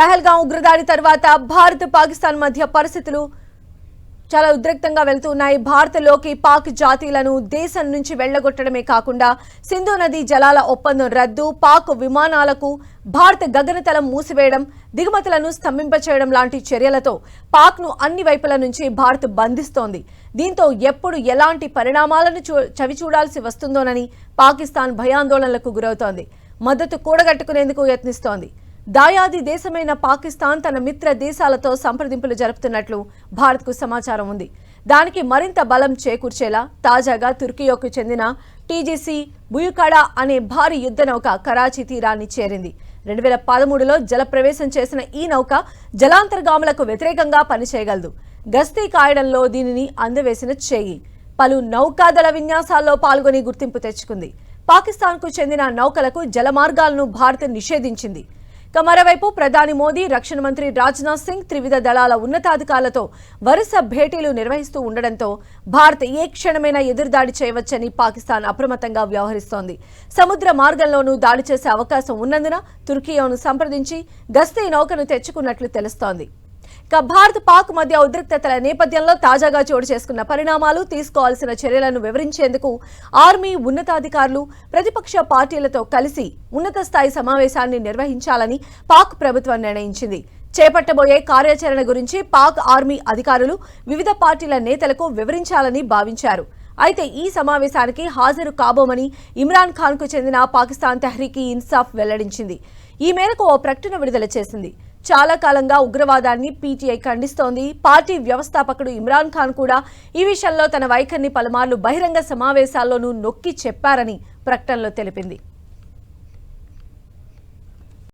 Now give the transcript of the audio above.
పహల్గాం ఉగ్రదాడి తర్వాత భారత్ పాకిస్తాన్ మధ్య పరిస్థితులు చాలా ఉద్రిక్తంగా వెళుతున్నాయి భారత్లోకి పాక్ జాతీయులను దేశం నుంచి వెళ్ళగొట్టడమే కాకుండా సింధు నది జలాల ఒప్పందం రద్దు పాక్ విమానాలకు భారత గగనతలం మూసివేయడం దిగుమతులను స్తంభింపచేయడం లాంటి చర్యలతో పాక్ను అన్ని వైపుల నుంచి భారత్ బంధిస్తోంది. దీంతో ఎప్పుడు ఎలాంటి పరిణామాలను చూ చవి చూడాల్సి వస్తుందోనని పాకిస్తాన్ భయాందోళనలకు గురవుతోంది. మద్దతు కూడగట్టుకునేందుకు యత్నిస్తోంది. దాయాది దేశమైన పాకిస్తాన్ తన మిత్ర దేశాలతో సంప్రదింపులు జరుపుతున్నట్లు భారత్కు సమాచారం ఉంది. దానికి మరింత బలం చేకూర్చేలా తాజాగా తుర్కియోకు చెందిన టీజీసీ బుయుకాడా అనే భారీ యుద్ధ నౌక కరాచీ తీరాన్ని చేరింది. రెండు వేల పదమూడులో జలప్రవేశం చేసిన ఈ నౌక జలాంతర్గాములకు వ్యతిరేకంగా పనిచేయగలదు. గస్తీ కాయడంలో దీనిని అందవేసిన చేయి. పలు నౌకాదళ విన్యాసాల్లో పాల్గొని గుర్తింపు తెచ్చుకుంది. పాకిస్తాన్కు చెందిన నౌకలకు జలమార్గాలను భారత్ నిషేధించింది. ఇక మరోవైపు ప్రధాని మోదీ రక్షణ మంత్రి రాజ్నాథ్ సింగ్ త్రివిధ దళాల ఉన్నతాధికారులతో వరుస భేటీలు నిర్వహిస్తూ ఉండడంతో భారత్ ఏ క్షణమైనా ఎదురుదాడి చేయవచ్చని పాకిస్తాన్ అప్రమత్తంగా వ్యవహరిస్తోంది. సముద్ర మార్గంలోనూ దాడి చేసే అవకాశం ఉన్నందున తుర్కియోను సంప్రదించి గస్తీ నౌకను తెచ్చుకున్నట్లు తెలుస్తోంది. ఇక భారత్ పాక్ మధ్య ఉద్రిక్తతల నేపథ్యంలో తాజాగా చోటు చేసుకున్న పరిణామాలు తీసుకోవాల్సిన చర్యలను వివరించేందుకు ఆర్మీ ఉన్నతాధికారులు ప్రతిపక్ష పార్టీలతో కలిసి ఉన్నత స్థాయి సమావేశాన్ని నిర్వహించాలని పాక్ ప్రభుత్వం నిర్ణయించింది. చేపట్టబోయే కార్యాచరణ గురించి పాక్ ఆర్మీ అధికారులు వివిధ పార్టీల నేతలకు వివరించాలని భావించారు. అయితే ఈ సమావేశానికి హాజరు కాబోమని ఇమ్రాన్ ఖాన్కు చెందిన పాకిస్తాన్ తెహ్రీకి ఇన్సాఫ్ వెల్లడించింది. ఈ మేరకు ఓ ప్రకటన విడుదల చేసింది. చాలా కాలంగా ఉగ్రవాదాన్ని పీటీఐ ఖండిస్తోంది. పార్టీ వ్యవస్థాపకుడు ఇమ్రాన్ ఖాన్ కూడా ఈ విషయంలో తన వైఖరిని పలుమార్లు బహిరంగ సమావేశాల్లోనూ నొక్కి చెప్పారని ప్రకటనలో తెలిపింది.